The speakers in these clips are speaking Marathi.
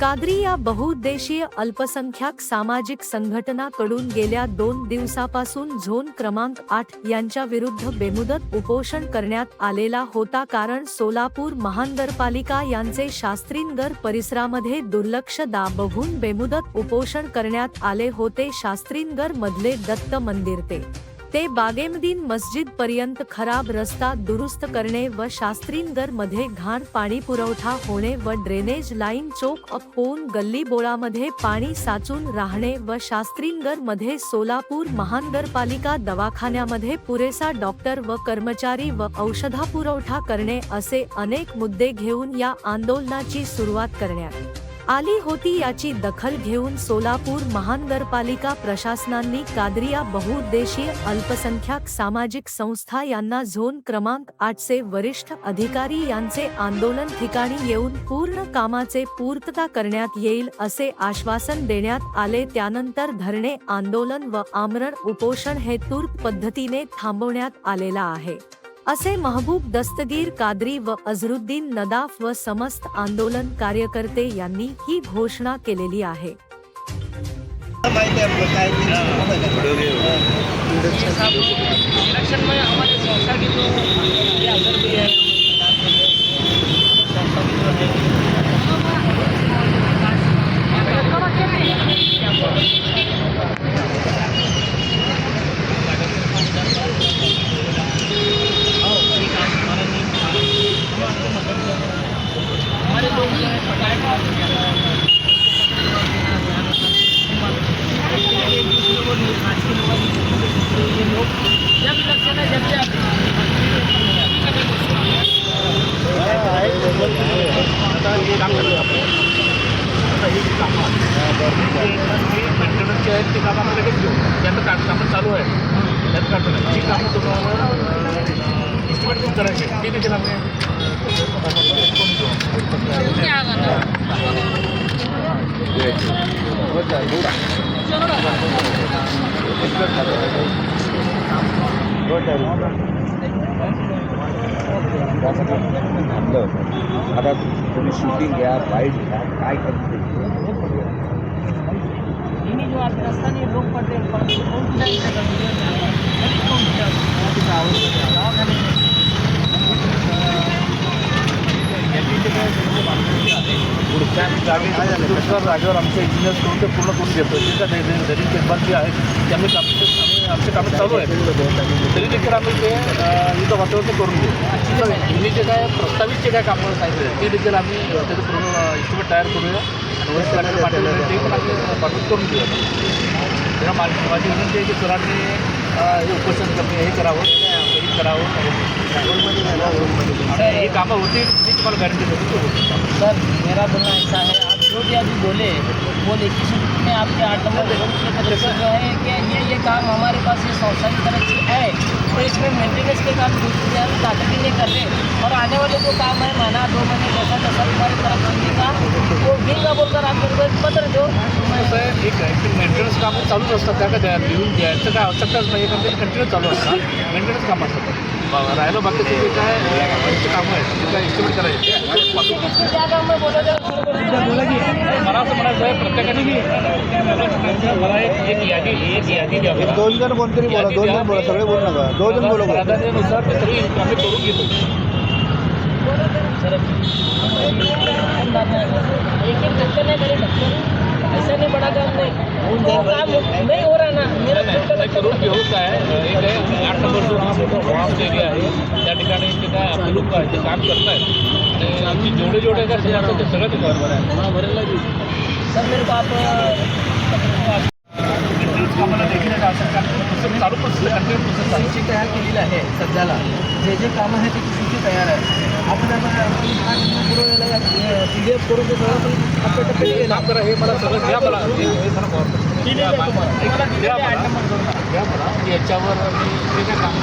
कादरी या बहुउद्देशीय अल्पसंख्याक सामाजिक संघटनाकडून गेल्या दोन दिवसापासून झोन क्रमांक आठ यांच्या विरुद्ध बेमुदत उपोषण करण्यात आलेला होता कारण सोलापूर महानगरपालिका यांचे शास्त्रीनगर परिसरामध्ये दुर्लक्ष दाबवून बेमुदत उपोषण करण्यात आले होते शास्त्रीनगर मधले दत्त मंदिर ते. ते बागेमदीन मस्जिद पर्यंत खराब रस्ता दुरुस्त करणे व शास्त्रीनगरमध्ये घाण पाणी पुरवठा होणे व ड्रेनेज लाईन चोक अप होऊन गल्ली बोळामध्ये पाणी साचून राहणे व शास्त्रीनगरमध्ये सोलापूर महानगरपालिका दवाखान्यामध्ये पुरेसा डॉक्टर व कर्मचारी व औषधा पुरवठा करणे असे अनेक मुद्दे घेऊन या आंदोलनाची सुरुवात करण्यात आली होती याची दखल घेऊन सोलापूर महानगरपालिका प्रशासनांनी कादरिया बहुउद्देशीय अल्पसंख्याक सामाजिक संस्था यांना झोन क्रमांक आठचे वरिष्ठ अधिकारी यांचे आंदोलन ठिकाणी येऊन पूर्ण कामाचे पूर्तता करण्यात येईल असे आश्वासन देण्यात आले. त्यानंतर धरणे आंदोलन व आमरण उपोषण हे तूर्त पद्धतीने थांबवण्यात आलेला आहे. असे महबूब दस्तगीर कादरी व अझरुद्दीन नदाफ व समस्त आंदोलन कार्यकर्ते यांनी ही घोषणा केलेली आहे. इलेक्शन में हमारे संस्था की जो ये अगर भी है संस्था की जो है हमारे लोग जो है पटाखे एक दूसरे को नहीं आज के लोग ये लोग जब इलेक्शन है जब जब मेंटेनन्सचे आहेत ते कामं आम्ही लगेच घेऊ त्यांचं का कामं चालू आहे त्यात काढतो नाही जी कामं तुम्हाला इस्टिमेट करून करायचे ते देखील आम्ही थांबलं आता तुम्ही शूटिंग घ्या बाईट घ्या काय करते पुढच्या जागे दुसऱ्या जागेवर आमचे इंजिनियर्स करून ते पूर्ण करून घेतो जे काय दरी देखभाल जे आहेत ते आम्ही काम आम्ही आमचे कामं चालू आहेत तरी देखील आम्ही ते अं, इथं वातावरण ते करून तर जे काय प्रस्तावित जे काय कामं सांगितले ते देखील आम्ही अं, त्याचं पूर्ण इस्टिमेट तयार करूया आणि अधिकाऱ्यांना ते विनंती आहे की सरांनी अं, हे उपोषण कमी हे करावं हे ही कामं होतील मी तुम्हाला गॅरंटी देतो की होतील सर मेरा बोलना ऐसा है आप जो भी अभी बोले वो लेखी सूत्र में आपके आठ नंबर ग्रुप तरफ़ से जो है कि ये ये काम हमारे पास ये संस्था की तरफ़ से है तो इसमें मेंटेनेंस के काम दूसरी जगह ताकि नहीं कर रहे और आने वाले जो काम है महीना दो महीने जैसा जैसा तुम्हारी तरफ़ से का वो बिल का बोलकर आप मेरे को एक पत्र दो। आहे एक आहे की मेंटेनन्स कामं चालूच असतात त्या द्या लिहून द्यायचं काय आवश्यकताच नाही कारण ते कंटिन्यू चालू असतात. मेंटेनन्स कामं असतात. राहिलं बाकीचे जे काय कामं आहेत काय एस्टिमेट करायचे मला असं म्हणायचं आहे. प्रत्येकाने की मला एक एक यादी एक यादी द्यावी दोन जण कोणतरी बोला दोन जण बोला सगळे बोलू नका. दोन जण बोला प्राधान्यानुसार ते सगळी आम्ही करून घेतो. एक एक ऐसा नहीं बड़ा काम नहीं। वो काम नहीं हो रहा ना। मेरा करून एक आहे आठ जो एरिया आहे त्या ठिकाणी ते काय आपले लोक आहेत ते काम करत आहेत ते आमची जेवढे जेवढे काय सोय असेल ते सगळं ते बरोबर आहे सर मेरे को आप देखील चालू प्रोसेस कंटिन्यू प्रोसेस सूची तयार केलेली आहे सध्याला. जे जे कामं आहे त्याची सूची तयार आहे आपल्याला पुरवलेलं पी डी एफ करून ते सगळं आपण आपल्या टप्प्यात आहे. केलं काम करा हे मला सगळं द्या मला हे हे मला forward करा. दिलेलं आहे तुम्हाला. द्या मला. द्या मला. द्या मला. याच्यावर मी जे काय काम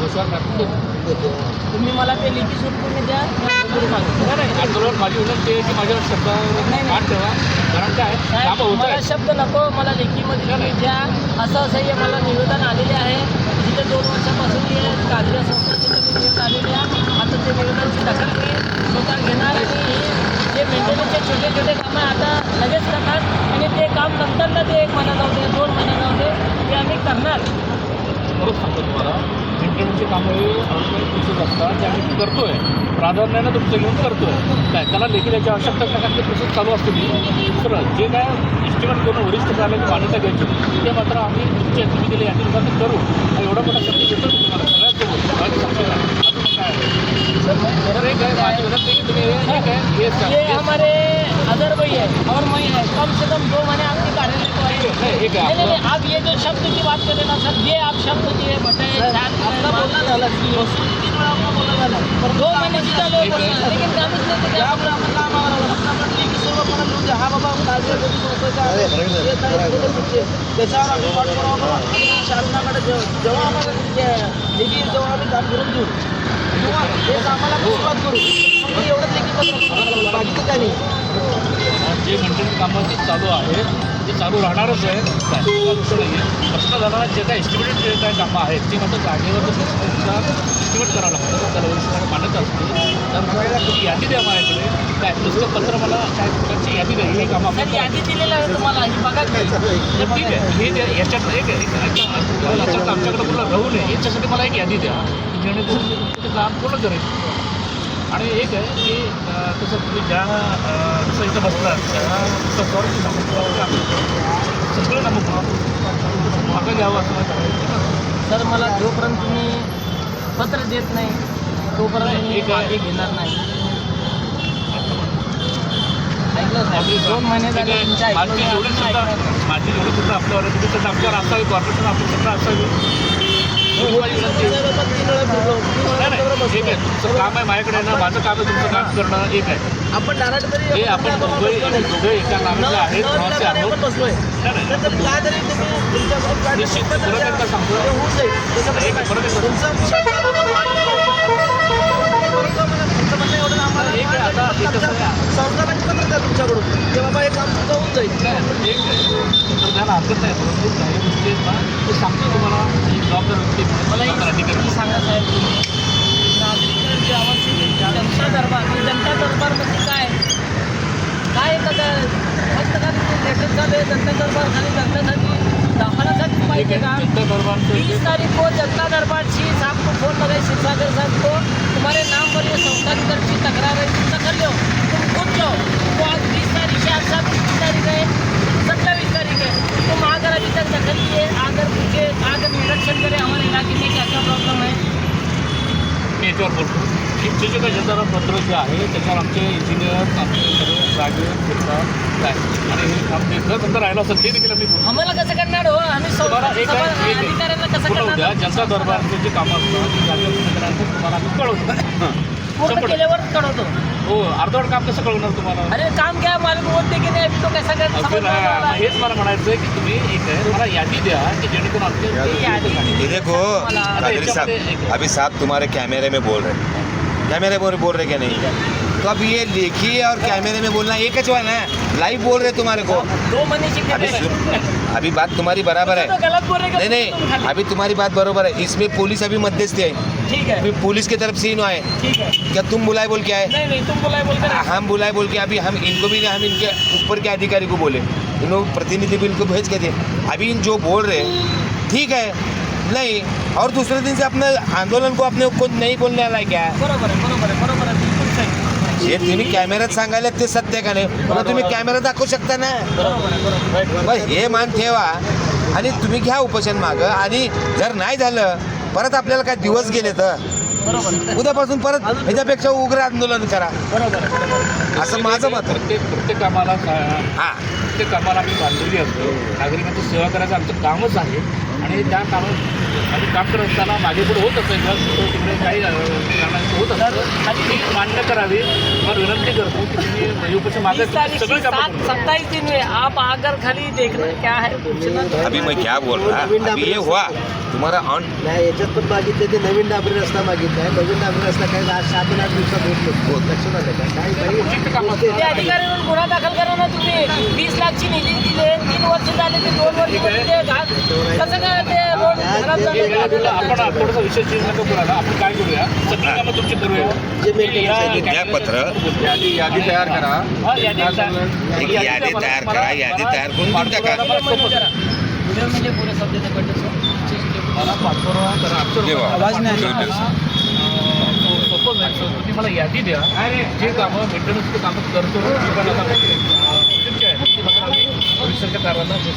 घोषणा टाकून देतो तुम्ही मला ते लिखी स्वरूपाने द्या मी करून मागतो. नाही, नाही, माझी की शब्दावर नाही. मान ठेवा कारण काय साहेब, कामं होत मला आहेत शब्द नको मला लेखीमध्ये तुम्ही द्या असं असं हे मला निवेदन आलेले आहे गेल्या दोन वर्षापासून मी कागदी संस्थेचे तुम्ही निवेदन आलेले आता ते निवेदनची दखल मी स्वतः घेणार आणि हे जे मेंटेनन्सचे छोटे छोटे कामं आता लगेच करणार. आणि ते काम नंतरला ते एक महिना जाऊ दे दोन महिना जाऊ दे ते आम्ही करणार बरोबर सांगतो तुम्हाला मेंटेनन्सची कामं हे असतात ते आम्ही करतोय. प्राधान्यानं तुमचं घेऊन करतोय. काय त्याला लेखी याची आवश्यकता नाही कारण ते प्रोसेस चालू असते ती. दुसरं जे काय इस्टिमेट करून वरिष्ठ कार्यालयाची मान्यता घ्यायची ते मात्र आम्ही तुमच्या तुम्ही दिले याच्यानुसार ते करू. आणि एवढा मोठा शब्द देतो तुम्हाला. सगळ्यात सोबत माझी संशय अजून काय आहे? एक आहे माझी विनंती की तुम्ही एक आहे ये हमारे अदर भाई है और मैं है कम से कम दो महीने आपके कार्यालय को आए नाही, एक नहीं आहे नहीं आपलं- नहीं, आप ये जो शब्द की बात कर रहे ना सर ये आप शब्द दिए बताए आपका बोलना झाला दो महीने से चालू है। बोलना, लेकिन कामच नाही ते काय त्याच्यावर आम्ही पाठपुरावा करू आणि शासनाकडे जेव्हा जेव्हा आम्हाला ते लेखी जेव्हा आम्ही काम करून देऊ तेव्हा हे कामाला आम्ही सुरुवात करू फक्त एवढंच लेखी पत्र बाकीचं काही नाही। जे मेंटेनन्स कामं जी चालू आहे ते चालू राहणारच आहे दुसरं नाही आहे प्रश्न झाला जे काय एस्टिमेटेड जे काय कामं आहेत ती मात्र जागेवर एस्टिमेट करावं लागतं त्याला वरिष्ठांना मान्यता असते त्यामुळे तुम्ही यादी द्या माझ्याकडे. काय नुसतं पत्र मला काय प्रकारची यादी द्या ही कामं आपण यादी दिलेलं आहे तुम्हाला ही बघा ठीक आहे हे द्या याच्यात एक याच्यात आमच्याकडे पूर्ण राहू नये याच्यासाठी मला एक यादी द्या. जेणेकरून तुमचं काम पूर्ण करेन आणि एक आहे की तसं तुम्ही ज्या जसं इथं बसलात त्या नामं सगळं नामं मागं घ्यावं असं. सर मला जोपर्यंत तुम्ही पत्र देत नाही तोपर्यंत मी एक. मागे घेणार नाही ऐकलं दोन महिने झाले. तुमच्या माझी ऐकलं सुद्धा. माझी आपल्यावर सुद्धा आमच्यावर असावी कॉर्पोरेशन आपली सुद्धा असावी ठीक आहे तुमचं काम आहे माझ्याकडे येणं माझं काम आहे तुमचं काम करणं एक आहे आपण हे आपण दोघे दोघे एका नावाचे आहेत निश्चित, परत. एकदा सांगतो. ते एक-. परत एक आता हे कसं तुमच्याकडून. की बाबा हे काम तुमचं होऊन जाईल. नाही, एक त्याला हरकत नाही. परंतु काही गोष्टी आहेत. ना ते सांगतो तुम्हाला. ही जबाबदार व्यक्ती मला एक सांगा साहेब. जे आहे त्याच्यावर आमचे इंजिनियर आमचे सर्व जागेवर फिरतात आणि काम जर समजा राहिलं असेल ते देखील आम्ही आम्हाला कसं करणार हो आम्ही तुम्हाला संस्था- एक आहे एक आहे. अधिकाऱ्यांना कसं पुन्हा उद्या करणार जनता दरबारचे जे कामं असतात ते जागेवर फिरल्यानंतर तुम्हाला आम्ही कळवतो पूर्ण शंभर केल्यावर कळवतो हो अर्धवट काम कसं कळवणार तुम्हाला अरे काम क्या मालूम बोलते की नाही अभी तो कैसा कर अगदी समझ में नाही. आ रहा है? हेच मला म्हणायचं आहे की तुम्ही एक आहे मला यादी द्या की जेणेकरून आमचे यादी ये देखो कादरी साहब अभी साहब तुम्हारे कैमरे में बोल रहे हैं कैमरे में बोल रहे क्या नहीं? तो अब ये देखिए और कैमरे में बोलना एक ही है। ना लाइव बोल रहे तुम्हारे को। दो अभी अभी बात तुम्हारी बराबर तो है बोल रहे नहीं नहीं अभी तुम्हारी बात बराबर है। इसमें पुलिस अभी मध्यस्थ है। ठीक है। अभी पुलिस की तरफ़ से ही आए। है। क्या तुम बुलाए बोल के आए? नहीं नहीं तुम बोला बोलकर हम बुलाए बोल के अभी हम इनको भी हम इनके ऊपर के अधिकारी को बोले। इन लोग प्रतिनिधि भी इनको भेज के थे अभी इन जो बोल रहे ठीक है नहीं और दूसरे दिन से अपने आंदोलन को अपने को नहीं बोलने आला है। क्या बरोबर आहे बरोबर आहे बरोबर आहे बिलकुल सही। हे तुम्ही कॅमेऱ्यात सांगायला ते सत्य का नाही? पण तुम्ही कॅमेरा दाखवू शकता ना? बरोबर आहे बरोबर आहे. बस हे मान ठेवा. आणि तुम्ही घ्या उपोषण मागं. आणि जर नाही झालं परत आपल्याला काय दिवस गेले तर? बरोबर आहे. उद्यापासून परत ह्याच्यापेक्षा उग्र आंदोलन करा. बरोबर आहे बरोबर आहे. असं माझं मत आहे. प्रत्येक प्रत्येक कामाला का- हा. प्रत्येक कामाला आम्ही बांधिलकी असतो. नागरिकांची सेवा करायचं आमचं कामच आहे. आणि त्या कामात आम्ही काम करत असताना मागे पुढे होत असेल तर तिकडे काही कारणांचं होत असतं. आणि ती मान्य करावी मला विनंती करतो की तुम्ही उपोषण मागे सगळे कामं. सत्ताईस दिन आप आकर खाली देखना क्या है पूछना अभी मैं क्या बोल रहा अभी ये हुआ। तुम्हाला ऑन नाही याच्यात पण मागितले ते नवीन डाबरी रस्ता मागितलाय नवीन डाबरी रस्ता काय आज सात आणि आठ दिवसात होत लक्षात आलं का? काय काही म्हणून गुन्हा दाखल करा ना तुम्ही. वीस लाखची निधी दिले तीन वर्ष झाले ते दोन वर्ष घा- कसं काय ते रोड खराब झाले? आहे, आपण थोडासा विषय चेंज नका आपण काय करूया? सगळी कामं तुमची करूया. द्या पत्र. यादी यादी तयार करा. हा, यादी तयार- एक यादी तयार करा यादी तयार करून देऊन टाका. म्हणजे पुरे सब्जेक्ट मला. आवाज नाही. सोपं नाही तुम्ही मला यादी द्या. जे कामं मेंटेनन्सचे कामं करतो मी पण आता परिसरच्या कारणांना जे